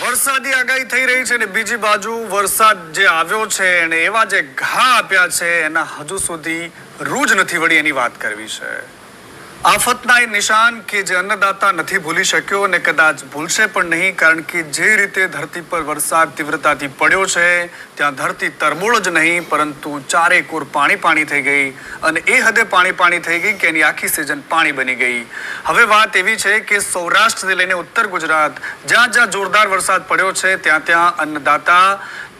વરસાદી આગાહી થઈ રહી છે ને બીજી બાજુ વરસાદ જે આવ્યો છે અને એવા જે ઘા આપ્યા છે, એના હજુ સુધી રૂજ નથી વળી એની વાત કરવી છે. આફતના એ નિશાન કે જે અન્નદાતા નથી ભૂલી શક્યો અને કદાચ ભૂલશે પણ નહીં, કારણ કે જે રીતે ધરતી પર વરસાદ તીવ્રતાથી પડ્યો છે, ત્યાં ધરતી તરબોળ જ નહીં, પરંતુ ચારે કોર પાણી પાણી થઈ ગઈ અને એ હદે પાણી પાણી થઈ ગઈ કે એની આખી સિઝન પાણી બની ગઈ. હવે વાત એવી છે કે સૌરાષ્ટ્રથી લઈને ઉત્તર ગુજરાત, જ્યાં જ્યાં જોરદાર વરસાદ પડ્યો છે, ત્યાં ત્યાં અન્નદાતા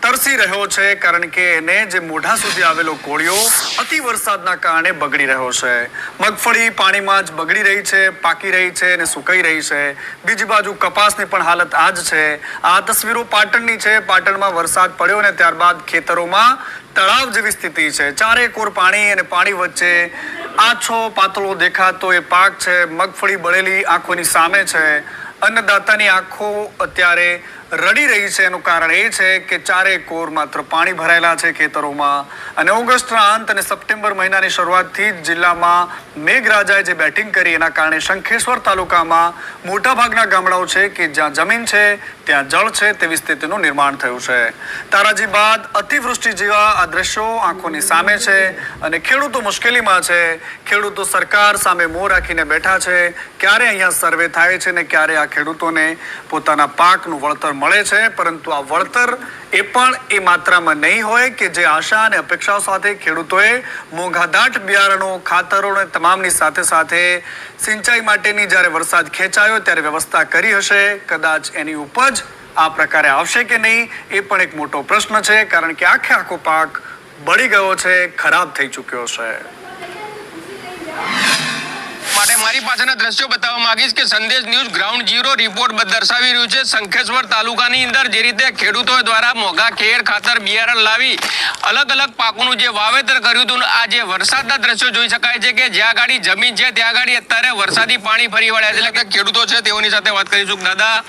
તરસી રહ્યો છે કારણ કે એને જે મોઢા સુધી આવેલો કોળિયો અતિ વરસાદના કારણે બગડી રહ્યો છે. મગફળી પાણીમાં જ બગડી રહી છે, પાકી રહી છે અને સુકાઈ રહી છે. બીજી બાજુ કપાસની પણ હાલત આ જ છે. આ તસવીરો પાટણની છે. પાટણમાં વરસાદ પડ્યો અને ત્યારબાદ ખેતરોમાં તળાવ જેવી સ્થિતિ છે. ચારે કોર પાણી અને પાણી વચ્ચે આછો પાતળો દેખાતો એ પાક છે. મગફળી બળેલી આંખોની સામે છે. અન્નદાતાની આંખો અત્યારે રડી રહી છે. એનું કારણ એ છે કે ચારે કોર માત્ર પાણી ભરાયેલા છે ખેતરોમાં. અને ઓગસ્ટના અંત અને સપ્ટેમ્બર મહિનાની શરૂઆતથી જ જિલ્લામાં મેઘરાજાએ જે બેટિંગ કરી એના કારણે શંખેશ્વર તાલુકામાં મોટાભાગના ગામડાઓ છે કે જ્યાં જમીન છે, ત્યાં જળ છે તેવી સ્થિતિનું નિર્માણ થયું છે. તારાજી બાદ અતિવૃષ્ટિ જેવા આ દ્રશ્યો આંખોની સામે છે અને ખેડૂતો મુશ્કેલીમાં છે. ખેડૂતો સરકાર સામે મોં રાખીને બેઠા છે. ક્યારે અહીંયા સર્વે થાય છે ને ક્યારે આ ખેડૂતોને પોતાના પાકનું વળતર મળે છે, પરંતુ આ વળતર એ પણ એ માત્રામાં નહીં હોય કે જે આશા અને અપેક્ષાઓ સાથે ખેડૂતોએ મોંઘાદાટ બિયારણો, ખાતરો અને તમામની સાથે સાથે સિંચાઈ માટેની જ્યારે વરસાદ ખેંચાયો ત્યારે વ્યવસ્થા કરી હશે. કદાચ એની ઉપજ આ પ્રકારે આવશે કે નહીં, એ પણ એક મોટો પ્રશ્ન છે, કારણ કે આખે આખો પાક બળી ગયો છે, ખરાબ થઈ ચૂક્યો છે. માટે મારી પાસેના દ્રશ્યો બતાવવા માંગીશ કે સંદેશ ન્યૂઝ ગ્રાઉન્ડ ઝીરો રિપોર્ટ દર્શાવી રહ્યું છે. શંખેશ્વર તાલુકાની અંદર જે રીતે ખેડૂતો દ્વારા મોંઘા ખેર ખાતર બિયારણ લાવી અલગ અલગ પાકોનું જે વાવેતર કર્યું હતું, આ જે વરસાદના દ્રશ્યો જોઈ શકાય છે કે જ્યાં ગાડી જમીન છે, ત્યાં ગાડી અત્યારે વરસાદી પાણી ફરી વળ્યા છે. એટલે કે ખેડૂતો છે, તેઓની સાથે વાત કરીશું. દાદા,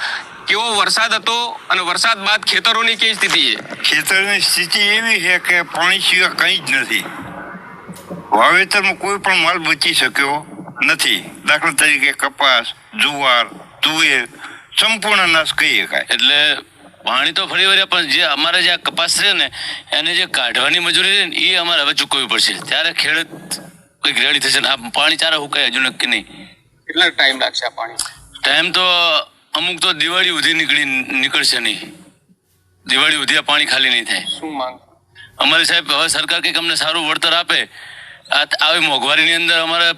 કેવો વરસાદ હતો અને વરસાદ બાદ ખેતરોની કેવી સ્થિતિ છે? ખેતરની સ્થિતિ એવી છે કે પાણી સિવાય કંઈ જ નથી. વાવેતરમાં કોઈ પણ માલ બચી શક્યો. નથી. દાખલા તરીકે કપાસ જુવાર તુવેર સંપૂર્ણ નાશ કહી શકાય. એટલે પાણી તો ફરી વળ્યા પણ જે અમારે જે આ કપાસ છે ને એને જે કાઢવાની મજૂરી છે ને એ અમારે હવે ચૂકવવી પડશે. ત્યારે ખેડૂત કંઈક રેડી થશે ને આ પાણી ચારે હુકાય હજુ નક્કી નહીં. કેટલા ટાઈમ લાગશે આ પાણી? ટાઈમ તો અમુક તો દિવાળી સુધી નીકળી નીકળશે નહીં. દિવાળી સુધી આ પાણી ખાલી નહીં થાય. શું માંગ? અમારી સાહેબ હવે સરકાર કંઈક અમને સારું વળતર આપે. આ આવી મોંઘવારીની અંદર અમારે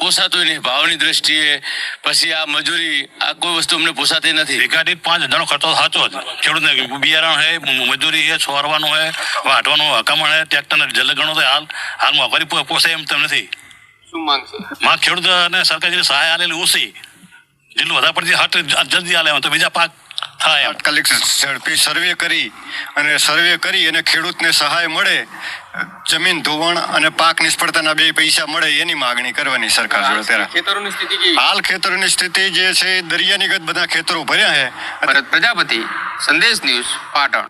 પોસાતું નહીં ભાવની દ્રષ્ટિએ પછી આ મજૂરી આ કોઈ વસ્તુ અમને પોસાતી નથી. વીઘા દીઠ પાંચ હજારનો ખર્ચો સાચો જ. ખેડૂતને બિયારણ હે મજૂરી હે છોરવાનું હે વાટવાનું હકામણ હે ટ્રેક્ટરને જલગણો તો હાલ હાલમાં ફરી પોસાય એમ તેમ નથી. શું માંગ છે? માં ખેડૂતોને સરકાર જે સહાય આલેલી ઓછી. જેટલું વધારે પડતી હટ જલ્દી આલે તો બીજા પાક થાય તાત્કાલિક ઝડપી સર્વે કરી અને સર્વે કરી અને ખેડૂતને સહાય મળે જમીન ધોવાણ અને પાક નિષ્ફળતાના બે પૈસા મળે એની માગણી કરવાની સરકાર જોડે ત્યારે. ખેતરોની સ્થિતિ હાલ ખેતરોની સ્થિતિ જે છે દરિયાની ગત બધા ખેતરો ભર્યા છે. પ્રજાપતિ સંદેશ ન્યૂઝ પાટણ.